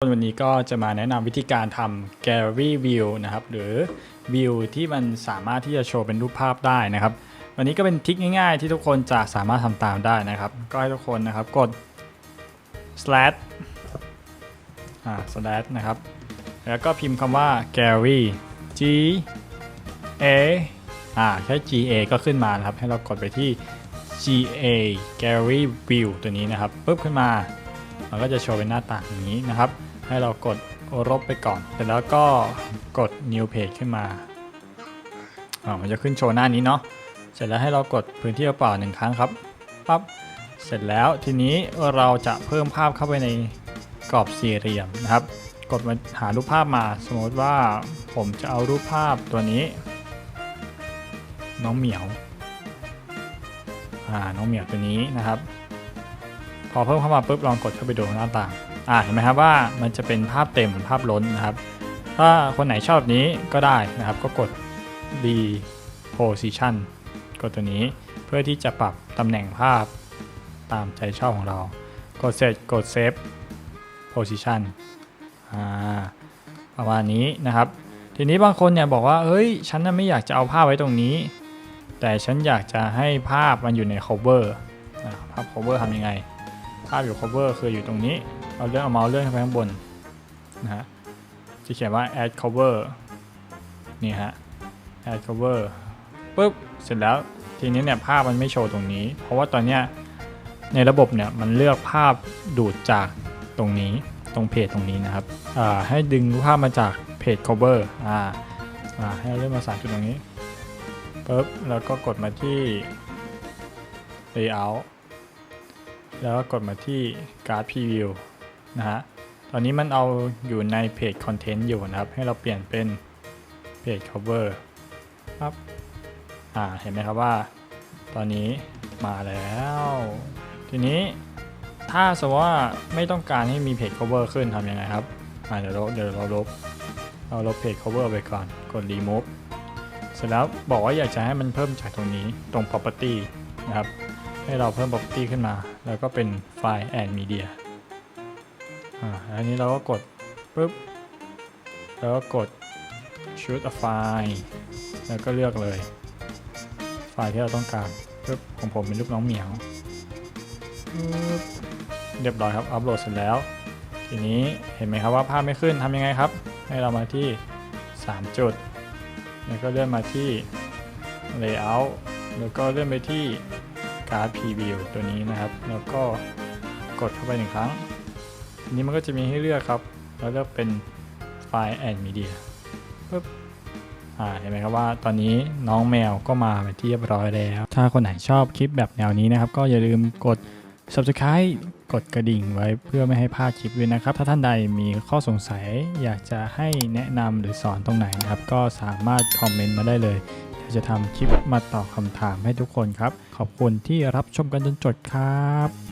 วันนี้ก็จะมาแนะนำวิธีการทำ Gallery View นะครับ หรือวิวที่มันสามารถที่จะโชว์เป็นรูปภาพได้นะครับ วันนี้ก็เป็นทริคง่ายๆ ที่ทุกคนจะสามารถทำตามได้นะครับ ก็ให้ทุกคนนะครับกด slash อ่า slash นะครับ แล้วก็พิมพ์คำว่า gallery g a อ่าแค่ g a ก็ขึ้นมานะครับ ให้เรากดไปที่ g a gallery view ตัวนี้นะครับปุ๊บขึ้นมา มันก็จะโชว์เป็นหน้าต่างอย่างนี้นะครับ ให้เรากดลบไปก่อนเสร็จแล้วก็กด new page ขึ้นมาอ่ามันจะขึ้นโชว์หน้านี้เนาะเสร็จแล้วให้เรากดพื้นที่เปล่าหนึ่งครั้งครับปั๊บเสร็จแล้วทีนี้เราจะเพิ่มภาพเข้าไปในกรอบสี่เหลี่ยมนะครับ กดมาหารูปภาพมา สมมติว่าผมจะเอารูปภาพตัวนี้ น้องเหมียวอ่าน้องเหมียวตัวนี้นะครับ พอเพิ่มเข้ามาปุ๊บลองกดเข้าไปดูหน้าต่าง อ่าเห็นไหมครับว่ามันจะเป็นภาพเต็มภาพล้นนะครับ ถ้าคนไหนชอบนี้ก็ได้นะครับ ก็กด reposition กดตัวนี้เพื่อที่จะปรับตำแหน่งภาพตามใจชอบของเรา กดเสร็จกด save position อ่าประมาณนี้นะครับ ทีนี้บางคนเนี่ยบอกว่าเฮ้ยฉันน่ะไม่อยากจะเอาภาพไว้ตรงนี้ แต่ฉันอยากจะให้ภาพมันอยู่ใน cover ภาพ cover ทำยังไง ภาพอยู่ cover คืออยู่ตรงนี้ เอาเลื่อนเอาเมาส์เลื่อนขึ้นไปข้างบนนะฮะจะเขียนว่า add cover นี่ฮะ add cover ปุ๊บเสร็จแล้วทีนี้เนี่ยภาพมันไม่โชว์ตรงนี้ เพราะว่าตอนเนี้ยในระบบเนี่ยมันเลือกภาพดูดจากตรงนี้ตรงเพจตรงนี้นะครับอ่าให้ดึงภาพมาจากเพจ cover อ่าอ่าให้เราเลื่อนมาสามจุดตรงนี้ปุ๊บแล้วก็กดมาที่ layout แล้วก็กดมาที่ card preview นะฮะ ตอนนี้มันเอาอยู่ในเพจ content อยู่นะครับ ให้เราเปลี่ยนเป็นเพจ cover ครับ อ่า เห็นไหมครับว่า ตอนนี้มาแล้ว ทีนี้ถ้าสมมติว่าไม่ต้องการให้มีเพจ cover ขึ้นทำยังไงครับอ่าเดี๋ยวเราเดี๋ยวเราลบเราลบเพจ cover ไปก่อน กด remove เสร็จแล้วบอกว่าอยากจะให้มันเพิ่มจากตรงนี้ตรง property นะครับ ให้เราเพิ่ม property ขึ้นมา แล้วก็เป็นไฟล์ and media อ่าอันนี้เราก็กดปุ๊บแล้วก็กด choose a file แล้วก็เลือกเลย ไฟล์ที่เราต้องการปุ๊บของผมเป็นรูปน้องเหมียวปุ๊บเรียบร้อยครับ อัปโหลดเสร็จแล้ว ทีนี้เห็นไหมครับว่าภาพไม่ขึ้นทำยังไงครับ ให้เรามาที่ 3 จุด แล้วก็เลื่อนมาที่ layout แล้วก็เลื่อนไปที่ card preview ตัวนี้นะครับ แล้วก็กดเข้าไปหนึ่งครั้ง ทีนี้มันก็จะมีให้เลือกครับแล้วเลือกเป็นไฟล์ and media ปึ๊บอ่าเห็นไหมครับว่าตอนนี้น้องแมวก็มาเป็นที่เรียบร้อยแล้ว ถ้าคนไหนชอบคลิปแบบแนวนี้นะครับ ก็อย่าลืมกด subscribe กดกระดิ่งไว้เพื่อไม่ให้พลาดคลิปด้วยนะครับ ถ้าท่านใดมีข้อสงสัยอยากจะให้แนะนำหรือสอนตรงไหนนะครับ ก็สามารถคอมเมนต์มาได้เลยเดี๋ยวจะทำคลิปมาตอบคำถามให้ทุกคนครับ ขอบคุณที่รับชมกันจนจบครับ